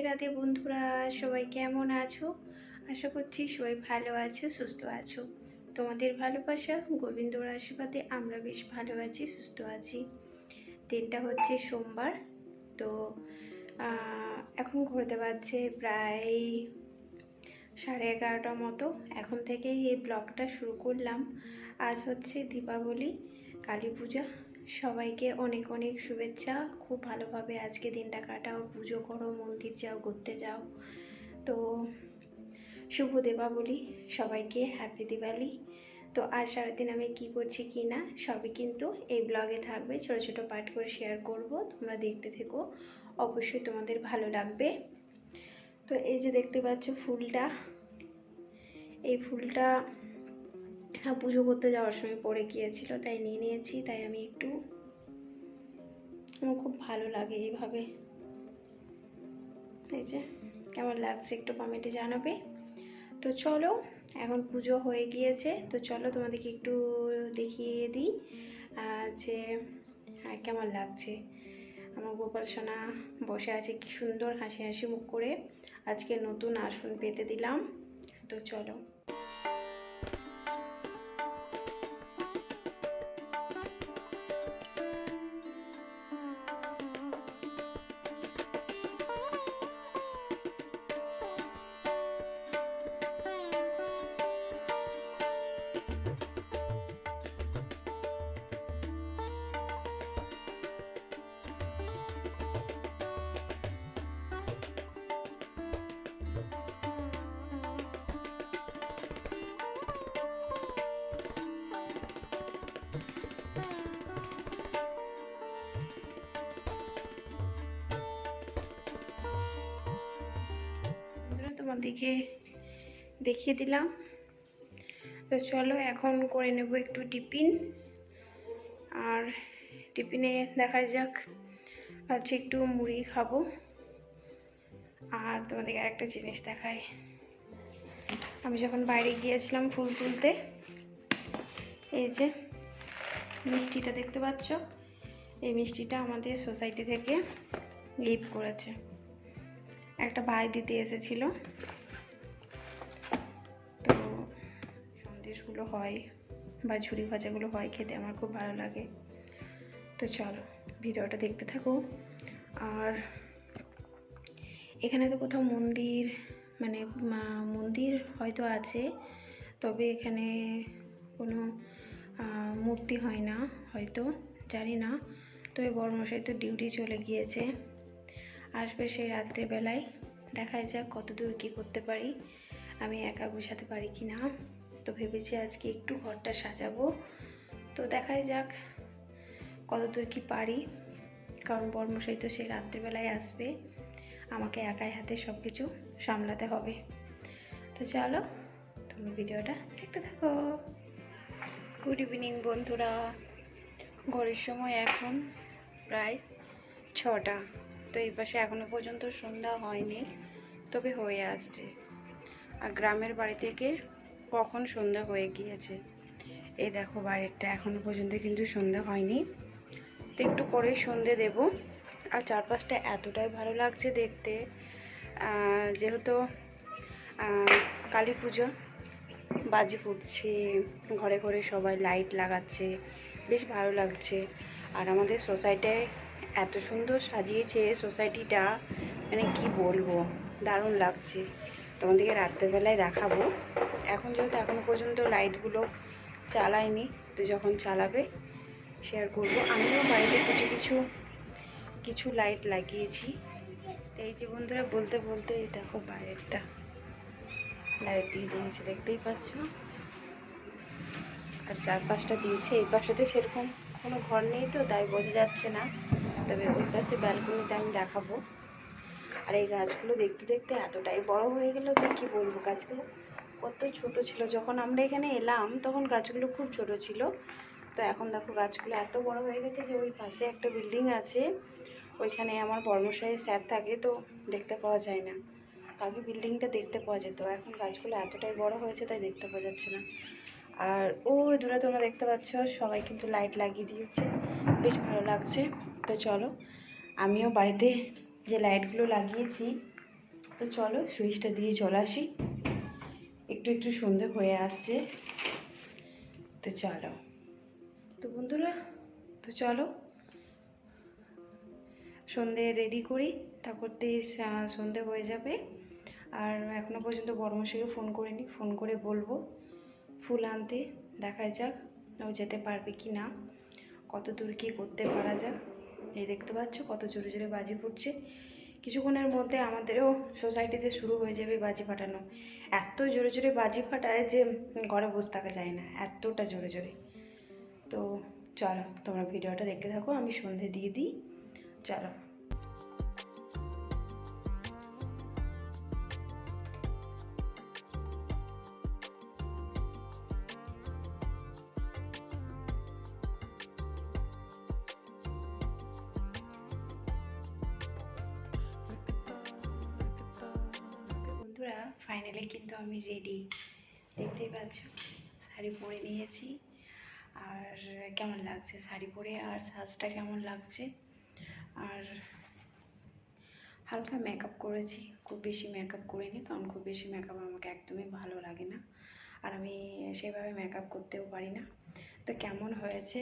রাধে রাধে বন্ধুরা, সবাই কেমন আছো? আশা করছি সবাই ভালো আছো, সুস্থ আছো। তোমাদের ভালোবাসা, গোবিন্দর আশীর্বাদে আমরা বেশ ভালো আছি, সুস্থ আছি। দিনটা হচ্ছে সোমবার, তো এখন ঘুরতে পারছে প্রায় সাড়ে এগারোটার মতো। এখন থেকেই এই ব্লগটা শুরু করলাম। আজ হচ্ছে দীপাবলি, কালী পূজা। সবাইকে অনেক অনেক শুভেচ্ছা। খুব ভালোভাবে আজকে দিনটা কাটাও। পুজো করো, মন্দির যাও, ঘুরতে যাও। তো শুভ দেবাবলি সবাইকে হ্যাপি দিওয়ালি। তো আজ সারাদিন আমি কি করছি কি না, সবই কিন্তু এই ব্লগে থাকবে। ছোট ছোট পাঠ করে শেয়ার করব। তোমরা দেখতে থেকো। অবশ্যই তোমাদের ভালো লাগবে। তো এই যে দেখতে পাচ্ছ ফুলটা, এই ফুলটা হ্যাঁ পুজো করতে যাওয়ার সময় পড়ে গিয়েছিল, তাই নিয়ে নিয়েছি, তাই আমি একটু আমার খুব ভালো লাগে এইভাবে। এই যে, কেমন লাগছে একটু কমেন্টে জানাবে। তো চলো, এখন পুজো হয়ে গিয়েছে, তো চলো তোমাদেরকে একটু দেখিয়ে দিই যে হ্যাঁ কেমন লাগছে। আমার গোপাল সোনা বসে আছে, কি সুন্দর হাসি হাসি মুখ করে। আজকে নতুন আসন পেতে দিলাম, তো চলো। তোমাদেরকে দেখিয়ে দিলাম। তো চলো এখন করে নেব একটু টিফিন। আর টিফিনে দেখা যাক, ভাবছি একটু মুড়ি খাব। আর তোমাদেরকে আরেকটা জিনিস দেখাই। আমি যখন বাইরে গিয়েছিলাম ফুল তুলতে, এই যে মিষ্টিটা দেখতে পাচ্ছ? এই মিষ্টিটা আমাদের সোসাইটি থেকে গিফট করেছে। একটা ভাই দিতে এসেছিল। তো সন্দেশগুলো হয় বা ঝুড়ি ভাজাগুলো হয় খেতে আমার খুব ভালো লাগে। তো চলো ভিডিওটা দেখতে থাকো। আর এখানে তো কোথাও মন্দির মানে মন্দির হয়তো আছে, তবে এখানে কোনো মূর্তি হয় না হয়তো, জানি না। তবে বড়মশাই তো ডিউটি চলে গিয়েছে। আসবে সেই রাত্রেবেলায়। দেখা যাক কত দূর কী করতে পারি। আমি একা গোছাতে পারি কি না? তো ভেবেছি আজকে একটু ঘরটা সাজাবো। তো দেখাই যাক কত দূর কী পারি। কারণ বর্মশাই তো সেই রাত্রেবেলায় আসবে। আমাকে একাই হাতে সব কিছু সামলাতে হবে। তো চলো, তুমি ভিডিওটা দেখতে থাকো। গুড ইভিনিং বন্ধুরা। ঘরের সময় এখন প্রায় ছটা। তো এই পাশে এখনও পর্যন্ত সন্ধ্যা হয়নি, তবে হয়ে আসছে। আর গ্রামের বাড়ি থেকে কখন সন্ধ্যা হয়ে গিয়েছে? এই দেখো বাইরেরটা এখনও পর্যন্ত কিন্তু সন্ধ্যা হয়নি। তো একটু পরেই সন্ধে দেব। আর চারপাশটা এতটাই ভালো লাগছে দেখতে। যেহেতু কালী পুজো, বাজি ফুটছে, ঘরে ঘরে সবাই লাইট লাগাচ্ছে, বেশ ভালো লাগছে। আর আমাদের সোসাইটিতে এত সুন্দর সাজিয়েছে সোসাইটিটা। মানে কি বলব? দারুণ লাগছে। তোমাদেরকে রাত্রেবেলায় দেখাবো। এখন যেহেতু এখনও পর্যন্ত লাইটগুলো চালায়নি, তো যখন চালাবে শেয়ার করব। আমিও বাড়িতে কিছু কিছু কিছু লাইট লাগিয়েছি। এই যে বন্ধুরা, বলতে বলতে এই দেখো বাইরেরটা। লাইট দিয়ে দিয়েছে, দেখতেই পাচ্ছ? আর চারপাশটা দিয়েছে। এই পাশেতে সেরকম কোনো ঘর নেই তো, তাই বোঝা যাচ্ছে না। তবে ওই পাশে ব্যালকনিতে আমি দেখাবো। আর এই গাছগুলো দেখতে দেখতে এতটাই বড় হয়ে গেল যে কি বলব, গাছগুলো কত ছোট ছিল। যখন আমরা এখানে এলাম, তখন গাছগুলো খুব ছোট ছিল। তো এখন দেখো গাছগুলো এত বড় হয়ে গেছে যে ওই পাশে একটা বিল্ডিং আছে, ওইখানে আমার কর্মশালী স্যার থাকে, তো দেখতে পাওয়া যায় না। আগে বিল্ডিংটা দেখতে পাওয়া যেত। এখন গাছগুলো এতটাই বড় হয়েছে তাই দেখতে পাওয়া যাচ্ছে না। আর ও দূরে তোমরা দেখতে পাচ্ছ, সবাই কিন্তু লাইট লাগিয়ে দিয়েছে। বেশ ভালো লাগছে। তো চলো, আমিও বাড়িতে যে লাইটগুলো লাগিয়েছি, তো চলো সুইচটা দিয়ে চলে আসি। একটু একটু সন্ধে হয়ে আসছে। তো চলো। তো বন্ধুরা, তো চলো। সন্ধে রেডি করি তা করতে সন্ধে হয়ে যাবে। আর এখনও পর্যন্ত বড়মশাইকে ফোন করিনি ফোন করে বলব। ফুল আনতে। দেখা যাক ও যেতে পারবে কি না। কত দূর কী করতে পারা যাক। এই দেখতে পাচ্ছ কত জোরে জোরে বাজি ফুটছে। কিছুক্ষণের মধ্যে আমাদেরও সোসাইটিতে শুরু হয়ে যাবে বাজি ফাটানো। এত জোরে জোরে বাজি ফাটায় যে ঘরে বসে থাকা যায় না। এতটা জোরে জোরে। তো চলো তোমরা ভিডিওটা দেখতে থাকো। আমি সন্ধে দিয়ে দিই। চলো। ফাইনালি কিন্তু আমি রেডি দেখতেই পাচ্ছ, শাড়ি পরে নিয়েছি। আর কেমন লাগছে শাড়ি পরে? আর সাজটা কেমন লাগছে? আর হালকা মেকআপ করেছি, খুব বেশি মেকআপ করিনি, কারণ খুব বেশি মেকআপ আমাকে একদমই ভালো লাগে না। আর আমি সেভাবে মেকআপ করতেও পারি না। তো কেমন হয়েছে?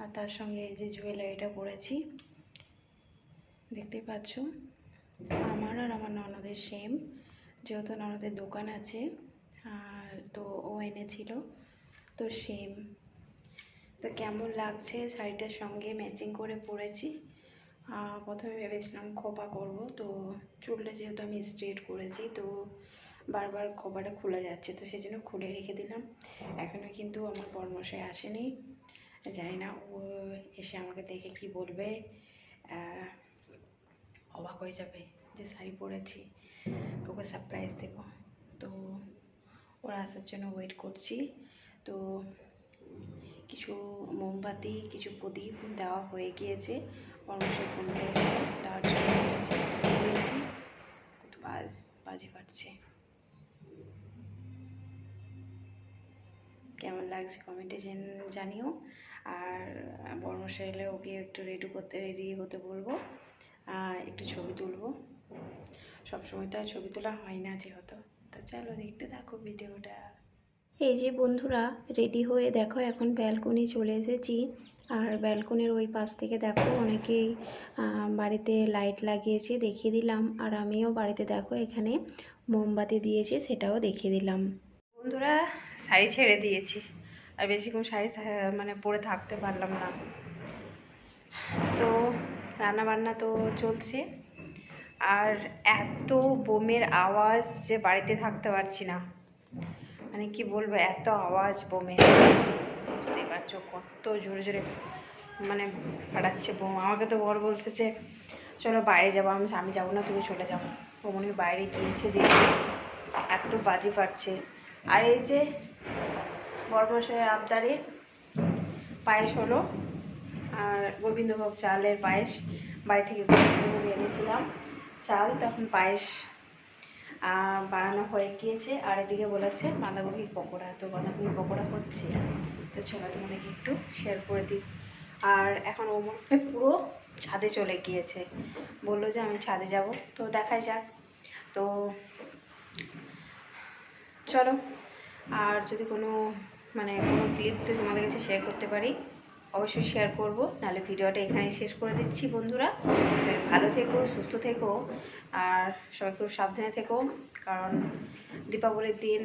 আর তার সঙ্গে এই যে জুয়েলারিটা পরেছি, দেখতেই পাচ্ছ। আমার আর আমার ননদের সেম যেহেতু ননদের দোকান আছে, আর তো ও এনেছিল। তো সেম তো কেমন লাগছে শাড়িটার সঙ্গে? ম্যাচিং করে পরেছি। প্রথমে ভেবেছিলাম খোপা করব, তো চুলটা যেহেতু আমি স্ট্রেট করেছি, তো বারবার খোপাটা খুলে যাচ্ছে, তো সেই জন্য খুলে রেখে দিলাম। এখনও কিন্তু আমার পরামর্শে আসেনি। জানি না, ও এসে আমাকে দেখে কি বলবে। অবাক হয়ে যাবে যে শাড়ি পরেছি। ওকে সারপ্রাইজ দেবো। তো ওরা আসার জন্য ওয়েট করছি। তো কিছু মোমবাতি, কিছু প্রদীপ দেওয়া হয়ে গিয়েছে। পরামর্শে ফোন করেছিল, তার জন্য দিয়েছি কত বাজ, বাজি ফাটছে কেমন লাগছে কমেন্টে জানিও। আর বর্মশাই এলে ওকে একটু রেডি করতে রেডি হতে বলব। আর একটু ছবি তুলবো। সবসময় তো আর ছবি তোলা হয় না যেহেতু। তো চলো দেখতে থাকো ভিডিওটা। এই যে বন্ধুরা রেডি হয়ে দেখো এখন ব্যালকনি চলে এসেছি। আর ব্যালকনির ওই পাশ থেকে দেখো অনেকেই বাড়িতে লাইট লাগিয়েছে দেখিয়ে দিলাম। আর আমিও বাড়িতে দেখো এখানে মোমবাতি দিয়েছি সেটাও দেখিয়ে দিলাম। বন্ধুরা শাড়ি ছেড়ে দিয়েছি। আর বেশিক্ষণ শাড়ি মানে পরে থাকতে পারলাম না। তো রান্নাবান্না তো চলছে। আর এত বোমের আওয়াজ যে বাড়িতে থাকতে পারছি না। মানে কি বলব, এত আওয়াজ বোমের। বুঝতেই পারছ, কত জোরে জোরে মানে ফাটাচ্ছে বোম। আমাকে তো বর বলছে যে, চলো বাইরে যাব, আমি আমি যাব না, তুমি চলে যাব ও মনে বাইরে গিয়েছে দেখি। এত বাজি ফাটছে। আর এই যে বরমশাই আবদারে পায়েস হলো, আর গোবিন্দভোগ চালের পায়েস বাড়ি থেকে এনেছিলাম। চাল, তখন পায়েস বানানো হয়ে গিয়েছে। আর এদিকে বলেছে, বাঁধাকপির পকোড়া। তো বাঁধাকপির পকোড়া হচ্ছে। তো চলো তোমাদেরকে একটু শেয়ার করে দিই। আর এখন ও মনে পুরো ছাদে চলে গিয়েছে। বলল যে আমি ছাদে যাব। তো দেখা যাক। তো চলো। আর যদি কোনো মানে কোনো ক্লিপ যদি তোমাদের কাছে শেয়ার করতে পারি অবশ্যই শেয়ার করব। নাহলে ভিডিওটা এখানেই শেষ করে দিচ্ছি বন্ধুরা। ভালো থেকো, সুস্থ থেকো, আর সবাই খুব সাবধানে থেকো, কারণ দীপাবলির দিন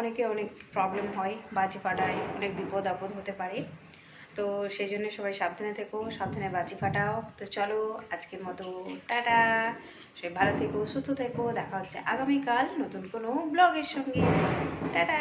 অনেকে অনেক প্রবলেম হয়, বাজি ফাটায়, অনেক বিপদ আপদ হতে পারে। তো সেই জন্য সবাই সাবধানে থেকো, সাবধানে বাজি ফাটাও। তো চলো, আজকের মতো টাটা। সবাই ভালো থেকো, সুস্থ থেকো। দেখা হচ্ছে আগামীকাল নতুন কোনো ব্লগের সঙ্গে। টাটা!